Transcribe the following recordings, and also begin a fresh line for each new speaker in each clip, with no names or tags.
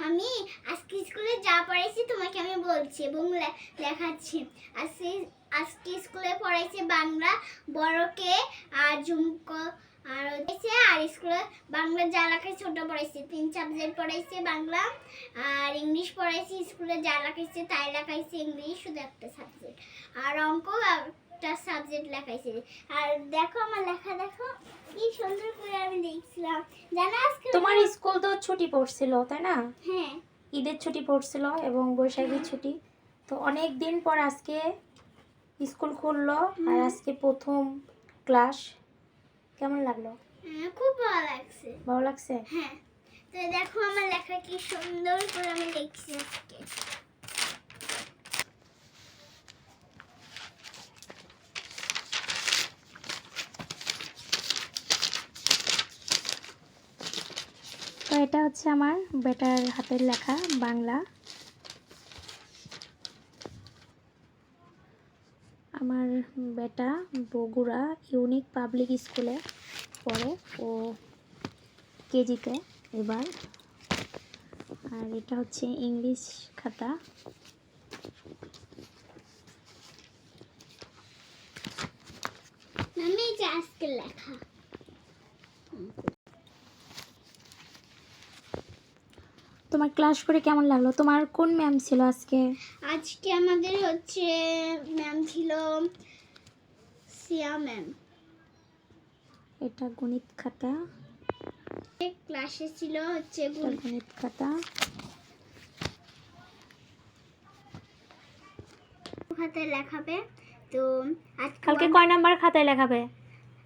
মামি, আজকে স্কুলে যা পড়াইছি তোমাকে আমি বলছি এবং লেখাচ্ছি। আজকে আজকে স্কুলে পড়াইছে বাংলা, বড়কে আর ঝুমক, আর হচ্ছে, আর স্কুলে বাংলা যা লেখাইছে ছোট পড়াইছে। তিন সাবজেক্ট পড়াইছে বাংলা, আর ইংলিশ পড়াইছে, স্কুলে যা লেখাইছে তাই লেখাইছে ইংলিশ, শুধু একটা সাবজেক্ট আর অঙ্ক একটা সাবজেক্ট লেখাইছে। আর দেখো আমার লেখা দেখো কি সুন্দর করে আমি লিখছিলাম। জানো আজকে
তোমার স্কুল তো ছুটি পড়ছিল তাই না?
হ্যাঁ।
ঈদের ছুটি পড়ছিল এবং বৈশাখীর ছুটি। তো অনেক দিন পর আজকে স্কুল খুললো আর আজকে প্রথম ক্লাস। কেমন লাগল?
হ্যাঁ, খুব ভালো লাগছে।
ভালো লাগছে?
হ্যাঁ। তো দেখো আমার লেখা কি সুন্দর করে আমি লিখছি আজকে।
তো এটা হচ্ছে আমার বেটার হাতের লেখা, বাংলা। আমার বেটা বগুড়া ইউনিক পাবলিক স্কুলে পড়ে, ও কেজিতে এবার। আর এটা হচ্ছে ইংলিশ খাতা।
লেখা।
তোমার ক্লাস করে কেমন লাগল? তোমার কোন ম্যাম ছিল আজকে?
আজকে আমাদের হচ্ছে ম্যাম ছিল সিয়া ম্যাম
এটা গণিত খাতা।
ক্লাসে ছিল হচ্ছে
গণিত। খাতা।
খাতায় লেখাবে। তো
কালকে কয় নাম্বার খাতায় লেখাবে?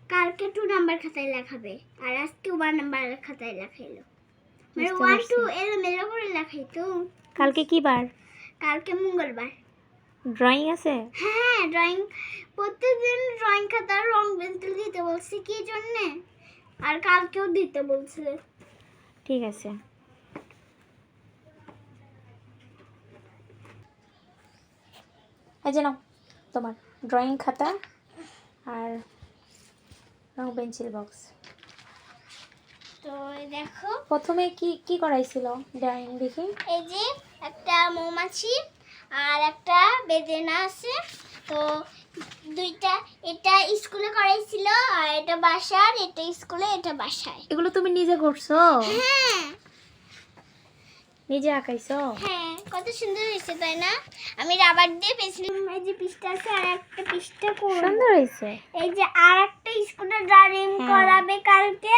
কালকে টু নাম্বার খাতায় লেখাবে। আর আজকে ওয়ান নাম্বার খাতায় লেখাইলো।
বুঝতে
ওয়ান
পারছি।
এলোমেলো করে লেখাই তো।
কালকে কি বার?
কালকে মঙ্গলবার।
ড্রয়িং আছে?
হ্যাঁ ড্রয়িং প্রত্যেকদিন ড্রয়িং খাতার রং পেন্সিল দিতে বলছি কি জন্যে? আর কালকেও দিতে বলছে।
ঠিক আছে। এই যে নাও তোমার ড্রয়িং খাতা আর রং পেন্সিল বক্স
তো দেখো।
প্রথমে কি কি করাইছিল? ড্রয়িং দেখি।
এই যে একটা মৌমাছি আর একটা বেদেনা আছে। তো দুইটা এটা স্কুলে করাইছিল আর এটা বাসার এটা স্কুলে এটা বাসায়।
এগুলো তুমি নিজে করছ?
হ্যাঁ।
নিজে আঁকাইছো?
হ্যাঁ কত সুন্দর হয়েছে তাই না? আমি রাবার দিয়ে পেন্সিল এই যে পৃষ্ঠা আছে আর একটা পৃষ্ঠা
সুন্দর হয়েছে।
এই যে আর একটা স্কুলে ড্রয়িং
হ্যাঁ।
করাবে কালকে।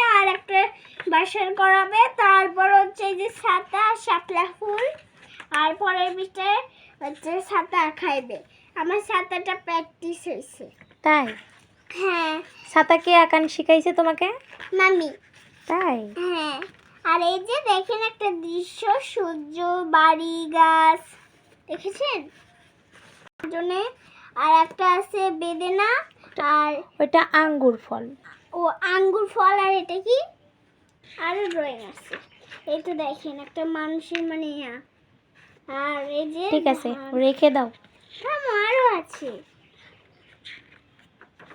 বাসার করাবে। তারপর হচ্ছে এই যে ছাতা শাপলা ফুল আর পরের পৃষ্ঠায় হচ্ছে ছাতা খাইবে। আমার ছাতাটা প্র্যাকটিস হয়েছে।
তাই?
হ্যাঁ।
ছাতা কে আঁকান শিখাইছে তোমাকে?
মামি।
তাই?
হ্যাঁ। আর এই যে দেখেন একটা দৃশ্য সূর্য বাড়ি গাছ। দেখেছেন? জন্য আর একটা আছে বেদেনা আর
ওইটা আঙ্গুর ফল।
ও আঙ্গুর ফল আর এটা কি? আরও ড্রয়িং আছে। এই তো দেখেন একটা মানুষের মানে। আর এই যে
ঠিক আছে রেখে দাও।
হ্যাঁ আরও আছে।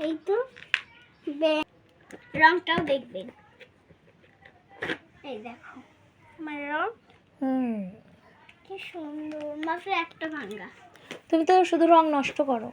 এই তো রংটাও দেখবেন এই দেখো আমার রং।
হুম।
কি সুন্দর। মাত্র একটা ভাঙ্গা।
তুমি তো শুধু রং নষ্ট করো।